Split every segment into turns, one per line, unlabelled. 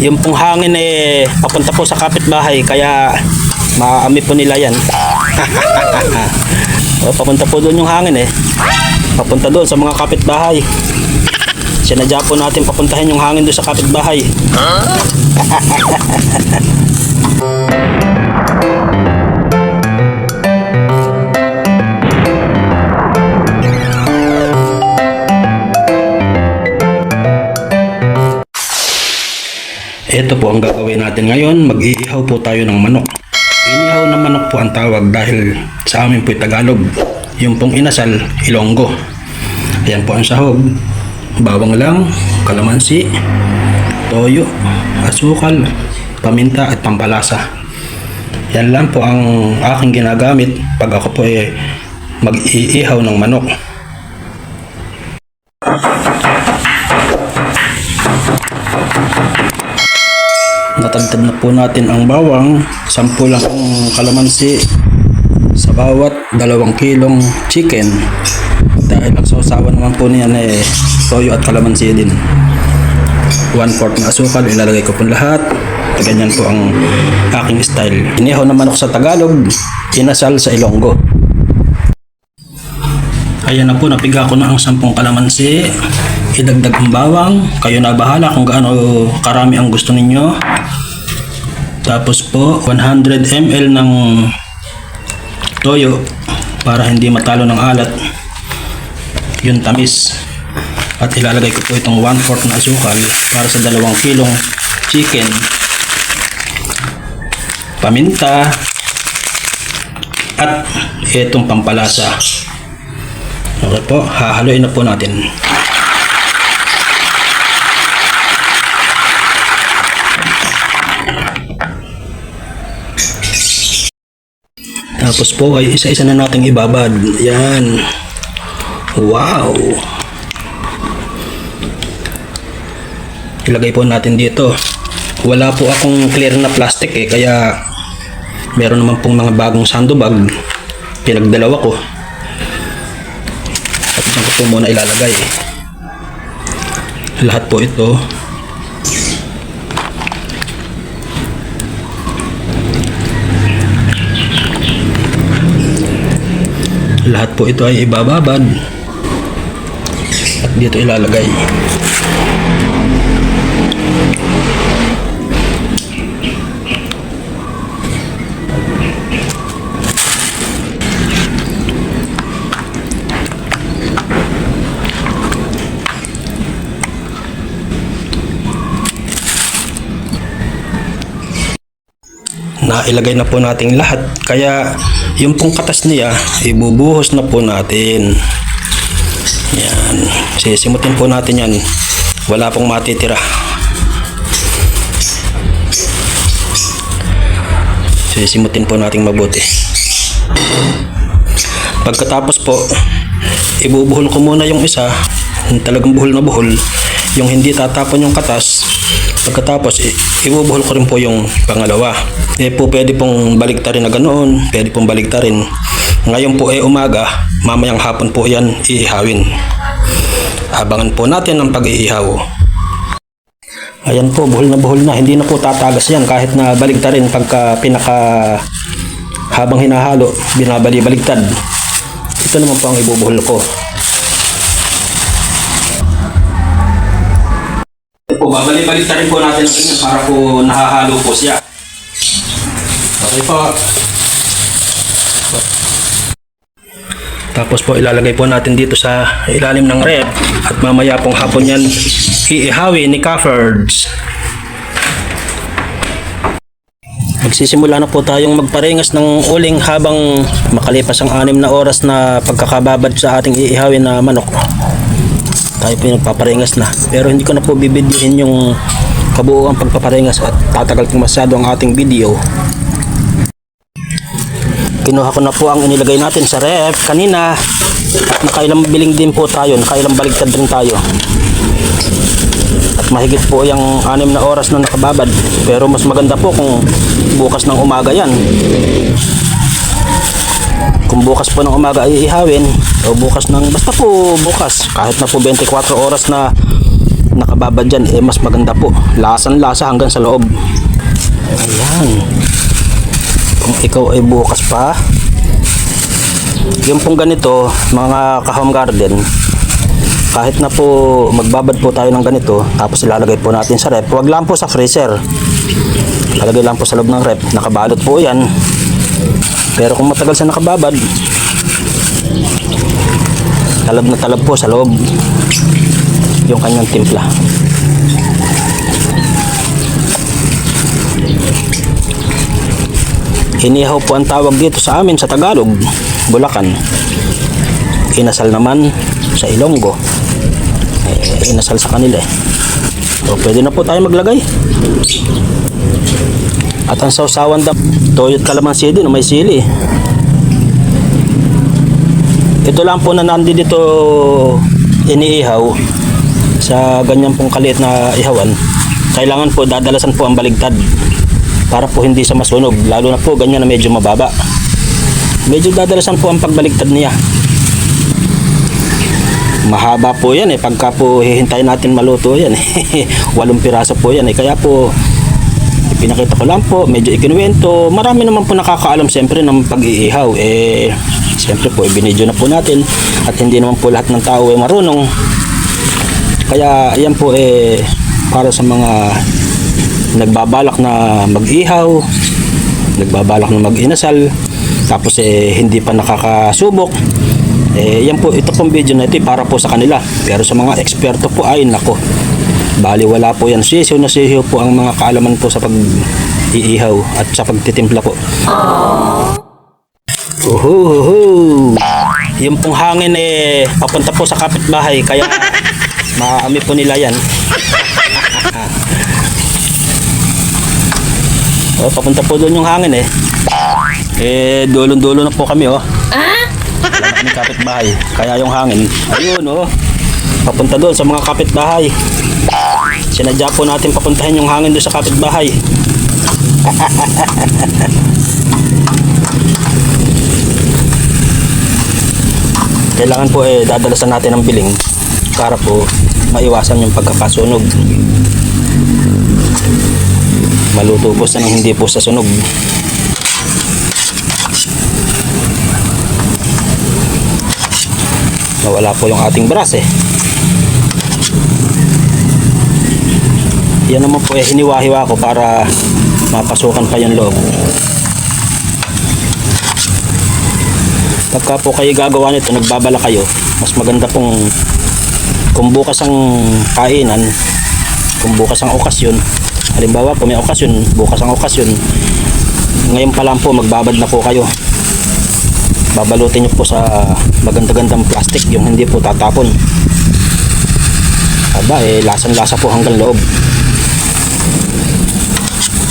yung pong hangin eh papunta po sa kapitbahay kaya maaami po nila yan. o, papunta po doon yung hangin eh. Papunta doon sa mga kapitbahay. Sinadya po natin papuntahin yung hangin doon sa kapitbahay. Ito po ang gagawin natin ngayon. Mag-iihaw po tayo ng manok. Inihaw na manok po ang tawag dahil sa amin po Tagalog. Yung pong inasal, Ilonggo. Ayan po ang sahog. Bawang lang, kalamansi, toyo, asukal, paminta at pampalasa. Yan lang po ang aking ginagamit pag ako po ay mag-iihaw ng manok. Natagtad na po natin ang bawang, 10 lang ang kalamansi sa bawat dalawang kilong chicken. Dahil ang sausawan naman po niyan eh toyo at kalamansi din. 1 fourth na asukal, ilalagay ko po lahat. Ganyan po ang aking style. Inihaw naman ako sa Tagalog, inasal sa Ilonggo. Ayan na po, napiga ko na ang 10 kalamansi. Idagdag ang bawang. Kayo na bahala kung gaano karami ang gusto ninyo. Tapos po, 100 ml ng toyo para hindi matalo ng alat yung tamis. At ilalagay ko po itong 1 4 na asukal para sa dalawang kilong chicken. Paminta at itong pampalasa. Okay po, hahaluin na po natin. Tapos po ay isa-isa na nating ibabad. Yan. Wow. Ilagay po natin dito. Wala po akong clear na plastic eh kaya meron naman pong mga bagong sandobag. Pinagdalawa ko. At dyan ko po muna ilalagay. Lahat po ito. Lahat po ito ay ibababad. At dito ilalagay. Nailagay na po natin lahat. Kaya yung pong katas niya, ibubuhos na po natin. Yan. Sisimutin po natin yan. Wala pong matitira. Sisimutin po natin mabuti. Pagkatapos po, ibubuhol ko muna yung isa, yung talagang buhol na buhol, yung hindi tatapon yung katas. Pagkatapos, ibubuhol ko rin po yung pangalawa. Eh po pwede pong baligtarin na ganoon, pwede pong baligtarin. Ngayon po ay umaga, mamayang hapon po yan iihawin. Abangan po natin ang pag-iihaw. Ayan po, buhol na buhol na. Hindi na po tatagas yan kahit na baligtarin pagka pinaka habang hinahalo, binabali-baligtad. Ito naman po ang ibubuhol ko. Po, babali-baligtarin po natin ang ganyan para po nahahalo po siya. Okay po. Tapos po ilalagay po natin dito sa ilalim ng rep at mamaya pong hapon yan iihawi ni Caffords. Magsisimula na po tayong magparingas ng uling habang makalipas ang anim na oras na pagkakababad sa ating iihawin na manok. Tayo nagpaparingas na. Pero hindi ko na po bibidyohin yung kabuuan pagpaparingas at tatagal po masyado ang ating video. Kinuha ko na po ang inilagay natin sa ref kanina at nakailang biling din po tayo, nakailang baligtad rin tayo. At mahigit po yung anim na oras na nakababad. Pero mas maganda po kung bukas ng umaga yan. Kung bukas po ng umaga ay ihawin o bukas ng basta po bukas kahit na po 24 oras na nakababad dyan, eh mas maganda po. Lasang lasa hanggang sa loob. Ayan. Kung ikaw ay bukas pa, yung pong ganito, mga ka-home garden, kahit na po magbabad po tayo ng ganito, tapos ilalagay po natin sa rep, wag lang po sa freezer. Lalagay lang po sa loob ng rep, nakabalot po yan. Pero kung matagal sa nakababad, talab na talab po sa loob yung kanyang timpla. Inihaw po ang tawag dito sa amin sa Tagalog, Bulacan. Inasal naman sa Ilonggo. Eh, inasal sa kanila eh. So, pwede na po tayo maglagay. At ang sausawan daw, toyot kalamansi din, may sili. Ito lang po na nandi dito iniihaw sa ganyan pong kaliit na ihawan. Kailangan po dadalasan po ang baligtad para po hindi sa masunog. Lalo na po ganyan na medyo mababa. Medyo dadalasan po ang pagbaligtad niya. Mahaba po yan eh. Pagka po hihintayin natin maluto yan eh. Walong piraso po yan eh. Kaya po pinakita ko lang po, medyo ikinuwento. Marami naman po nakakaalam siyempre ng pag-iihaw. Eh, siyempre po, ibinidyo na po natin. At hindi naman po lahat ng tao ay marunong. Kaya yan po eh, para sa mga nagbabalak na mag-ihaw, nagbabalak na mag-inasal, tapos eh, hindi pa nakakasubok. Eh, yan po, ito pong video na ito eh, para po sa kanila. Pero sa mga eksperto po, ay nako, Bali wala po yan. Sisiyo na sisiyo po ang mga kaalaman po sa pag-iihaw at sa pagtitimpla po. Uhuhuhu. Yung pong hangin eh papunta po sa kapitbahay kaya maaami po nila yan. oh, papunta po doon yung hangin eh. Eh, dulong-dulo na po kami oh. Na kaming kapitbahay. Kaya yung hangin, ayun oh. Papunta doon sa mga kapitbahay. Sinadya po natin papuntahin yung hangin doon sa kapitbahay. Kailangan po eh dadalasan natin ng biling para po maiwasan yung pagkakasunog. Maluto po sa nang hindi po sa sunog. Nawala po yung ating brass eh. Yan naman po eh hiniwa-hiwa ko para mapasukan pa yung loob. Pagka po kayo gagawa nito, nagbabala kayo, mas maganda pong kung bukas ang kainan, kung bukas ang okasyon, halimbawa po may okasyon, bukas ang okasyon, ngayon pa lang po magbabad na po kayo. Babalutin nyo po sa maganda-gandang plastic, yung hindi po tatapon. Aba eh, lasan-lasa po hanggang loob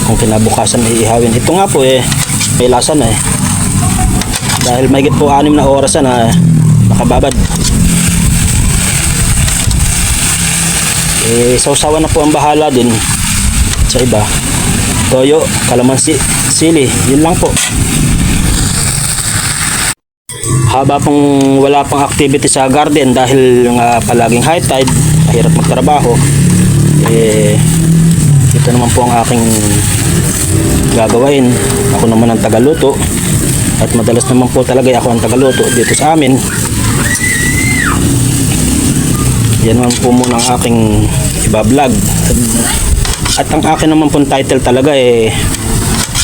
kung kinabukasan ay ihawin. Ito nga po eh, may lasa na eh. Dahil may po anim na oras na nakababad. Eh, sausawan na po ang bahala din sa iba. Toyo, kalamansi, sili, yun lang po. Haba pong wala pang activity sa garden dahil nga palaging high tide, mahirap magtrabaho. Eh, ito naman po ang aking gagawin. Ako naman ang tagaluto. At madalas naman po talaga ako ang tagaluto dito sa amin. Yan naman po muna ang aking ibablog. At ang akin naman pong title talaga eh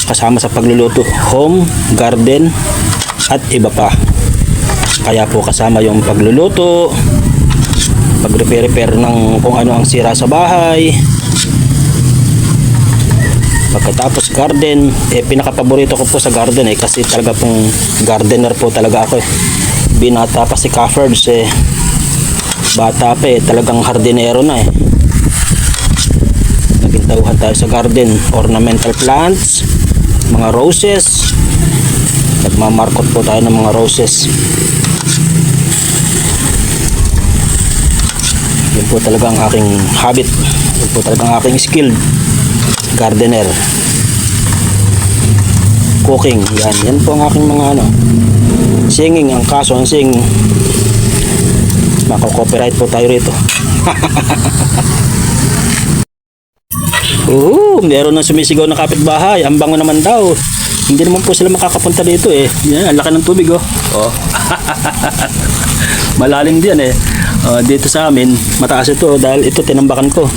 kasama sa pagluluto. Home, garden, at iba pa. Kaya po kasama yung pagluluto, pag-repair-repair ng kung ano ang sira sa bahay, Pagkatapos garden, eh pinaka-paborito ko po sa garden eh kasi talaga pong gardener po talaga ako eh. Binata pa si Caffords eh. Bata pa eh, talagang hardinero na eh. Naging tayo sa garden, ornamental plants, mga roses. Nagmamarkot po tayo ng mga roses. Yun po talaga ang aking habit. Yun po talaga ang aking skill gardener cooking yan yan po ang aking mga ano singing ang kaso ang sing mako copyright po tayo rito Oo, meron na sumisigaw na kapitbahay. Ang bango naman daw. Hindi naman po sila makakapunta dito eh. Yan, ang laki ng tubig oh. Oh. Malalim din eh. Oh, dito sa amin, mataas ito dahil ito tinambakan ko.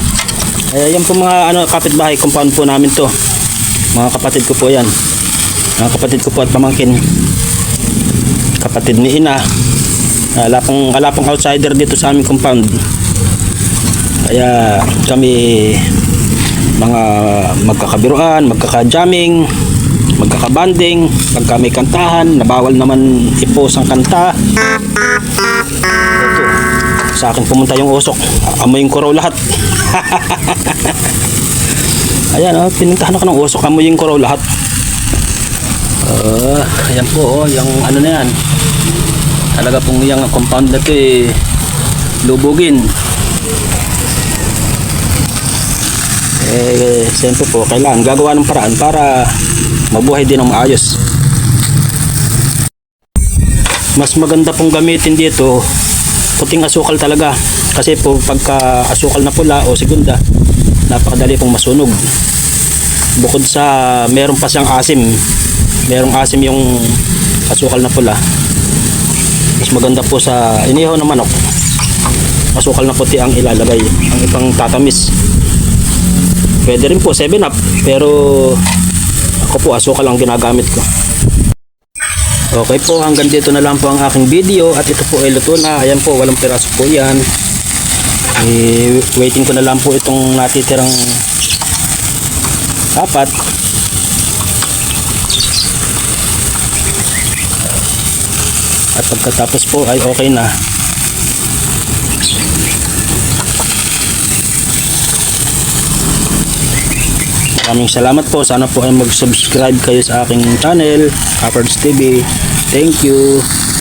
Kaya yan po mga ano, kapitbahay, compound po namin to. Mga kapatid ko po yan. Mga kapatid ko po at pamangkin. Kapatid ni Ina. Wala pong, wala outsider dito sa aming compound. Kaya kami mga magkakabiruan, magkaka-jamming, magkakabanding, pagka may kantahan, nabawal naman ipos ang kanta. Ito, sa akin pumunta yung usok. Amoy yung kuraw lahat. Ayan, oh, pinuntahan ako ng usok. Amoy yung kuraw lahat. Ah, ayan po, oh, yung ano na yan. Talaga pong yung compound na to eh, lubugin. eh siyempre po kailangan gagawa ng paraan para mabuhay din ng maayos mas maganda pong gamitin dito puting asukal talaga. Kasi po pagka asukal na pula o segunda napakadali pong masunog. Bukod sa meron pa siyang asim merong asim yung asukal na pula. Mas maganda po sa inihaw na manok asukal na puti ang ilalagay ang ipang tatamis. Pwede rin po 7 up pero ako po asukal ang ginagamit ko. Okay po hanggang dito na lang po ang aking video at ito po ay luto na. Ayan po walang piraso po yan. Eh, waiting ko na lang po itong natitirang apat. At pagkatapos po ay okay na. Maraming salamat po. Sana po ay mag-subscribe kayo sa aking channel, Copper's TV. Thank you.